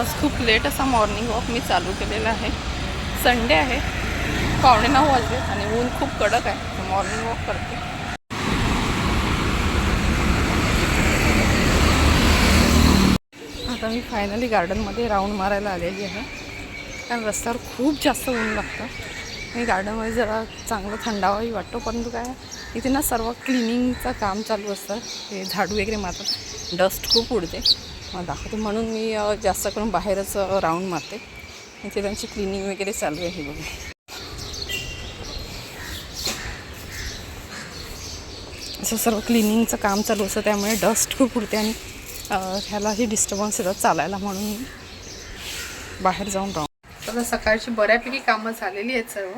आज खूप लेट असा मॉर्निंग वॉक मी चालू केलेला आहे. संडे आहे. पावणे नऊ वाजले आणि ऊन खूप कडक आहे. मॉर्निंग वॉक करते. आता मी फायनली गार्डनमध्ये राऊंड मारायला आलेली आहे. कारण रस्त्यावर खूप जास्त ऊन लागतं. आणि गार्डनमध्ये जरा चांगलं थंडावाही वाटतो. परंतु काय इथे ना सर्व क्लिनिंगचं काम चालू असतं. हे झाडू वगैरे मारतात. डस्ट खूप उडते. दाखवते. म्हणून मी जास्त करून बाहेरच राऊंड मारते. इथे त्यांची क्लिनिंग वगैरे चालू आहे बघा. असं सर्व क्लिनिंगचं काम चालू असतं त्यामुळे डस्ट खूप उडते आणि ह्यालाही डिस्टर्बन्स येतात चालायला म्हणून मी बाहेर जाऊन राहून. तर सकाळची बऱ्यापैकी कामं झालेली आहेत सर्व.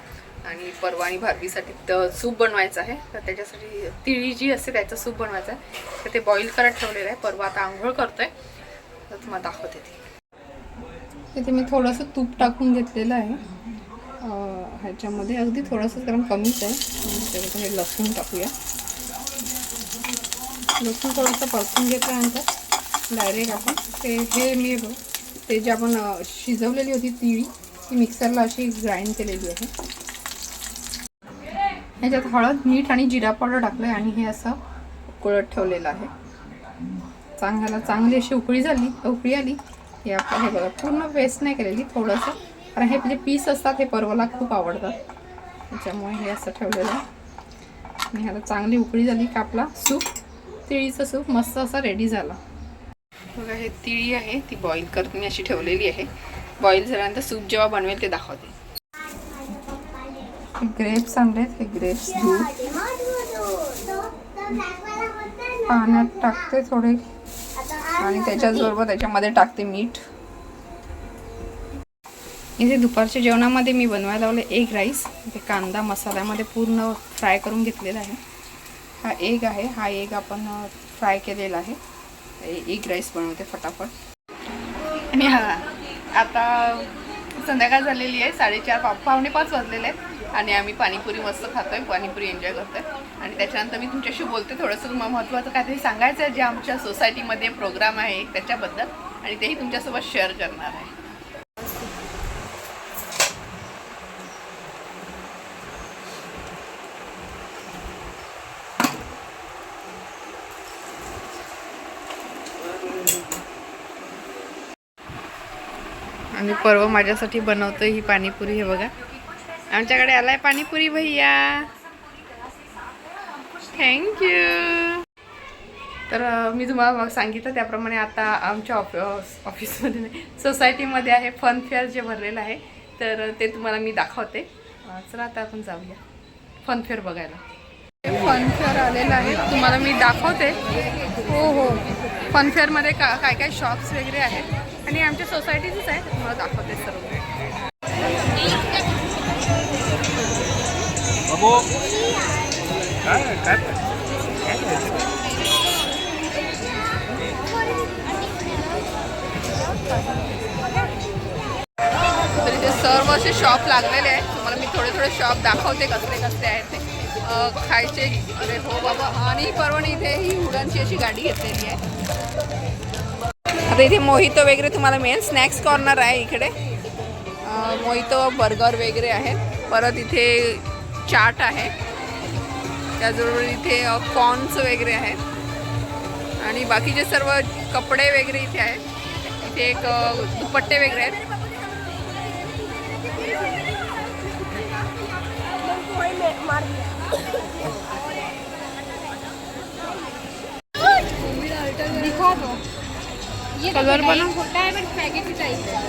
आणि परवा आणि भारवीसाठी तर सूप बनवायचं आहे. तर त्याच्यासाठी तिळी जी असते त्याचं सूप बनवायचं आहे. तर ते बॉईल करत ठेवलेलं आहे. परवा आता आंघोळ करतोय. तर तुम्हाला दाखवते ते. तिथे मी थोडंसं तूप टाकून घेतलेलं आहे. ह्याच्यामध्ये अगदी थोडंसं कारण कमीच आहे. हे लसूण टाकूया. लसूण थोडंसं परतून घेतल्यानंतर डायरेक्ट आपण ते हे मी ते जे आपण शिजवलेली होती तिळी ती मिक्सरला अशी ग्राइंड केलेली आहे. ह्याच्यात हळद मीठ आणि जिरा पावडर टाकलं आहे आणि हे असं उकळत ठेवलेलं आहे. चांगल्याला चांगली अशी उकळी झाली उकळी आली. हे आपलं हे बघा पूर्ण वेस्ट नाही केलेली थोडंसं. कारण हे जे पीस असतात हे परवाला खूप आवडतात. त्याच्यामुळे हे असं ठेवलेलं. आहे आणि ह्याला चांगली उकळी झाली का आपला सूप तिळीचं सूप मस्त असा रेडी झाला. बघा हे तिळी आहे ती बॉईल करत मी अशी ठेवलेली आहे. बॉईल झाल्यानंतर सूप जेव्हा बनवेल ते दाखवते. ग्रेप्स आणलेत हे ग्रेप्स दूध. पाण्यात टाकते थोडे. आणि त्याच्याचबरोबर त्याच्यामध्ये टाकते मीठ. इथे दुपारच्या जेवणामध्ये मी बनवायला लावले एग राईस ते कांदा मसाल्यामध्ये पूर्ण फ्राय करून घेतलेला आहे. हा एग आहे. हा एग आपण फ्राय केलेला आहे. एग राईस बनवते फटाफट. आणि हा आता संध्याकाळ झालेली आहे. साडेचार पा पावणे पाच वाजलेले आहेत. आणि आम्ही पाणीपुरी मस्त खातोय पाणीपुरी एन्जॉय करतोय. आणि त्याच्यानंतर मी तुमच्याशी बोलते थोडंसं. महत्वाचं महत्त्वाचं काहीतरी सांगायचं आहे जे आमच्या सोसायटीमध्ये प्रोग्राम आहे त्याच्याबद्दल. आणि तेही तुमच्यासोबत शेअर करणार आहे. आणि पर्व माझ्यासाठी बनवतोय ही पाणीपुरी हे बघा. आमच्याकडे आलाय पाणीपुरी भैया. थँक्यू तर मी तुम्हाला मग सांगितलं त्याप्रमाणे आता आमच्या ऑफि ऑफिसमध्ये नाही सोसायटीमध्ये आहे फन फेअर जे भरलेलं आहे तर ते तुम्हाला मी दाखवते. चला आता आपण जाऊया फन फेअर बघायला. फन फेअर आलेलं आहे तुम्हाला मी दाखवते. हो हो. फन फेअरमध्ये का काय काय शॉप्स वगैरे आहेत. आणि आमच्या सोसायटीचीच आहे तुम्हाला दाखवते सर्व. बाबू काय काय? तर इथे सर्व असे शॉप लागलेले आहेत. तुम्हाला मी थोडे थोडे शॉप दाखवते कसले कसले आहेत ते. खायचे अरे हो बाबा. आणि परवणी इथे ही हुडांची अशी गाडी घेतलेली आहे. आता इथे मोहितो वगैरे तुम्हाला मिळेल स्नॅक्स कॉर्नर आहे इकडे. मोहितो बर्गर वगैरे आहेत. परत इथे चाट आहे. त्याचबरोबर इथे कॉर्न्स वगैरे आहेत. आणि बाकीचे सर्व कपडे वगैरे इथे आहेत. इथे एक दुपट्टे वगैरे आहेत. कलर बना? होता है बट पैकेट टाइप का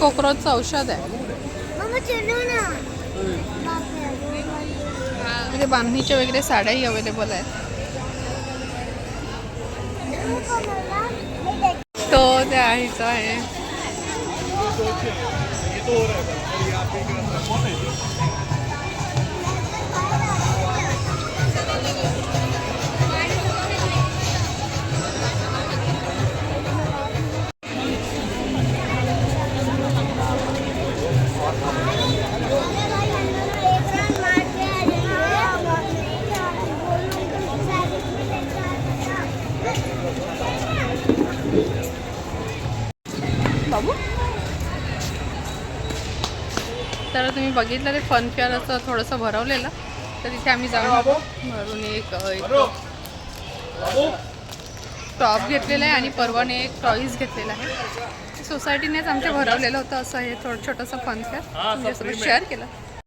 कॉक्रोचचं औषध आहे. बांधणीच्या वगैरे साड्याही अवेलेबल आहेत. तो त्या ह्याचा आहे. बाबू? तर तुम्ही बघितलं ते फन फेअर असं थोडंसं भरवलेलं. तर तिथे आम्ही जाऊन. भरून एक टॉप घेतलेला आहे आणि परवाने एक टॉईज घेतलेला आहे. सोसायटीनेच आमच्या भरवलेलं होतं असं हे थोडं छोटंसं फन फेअर तुमच्यासोबत शेअर केलं.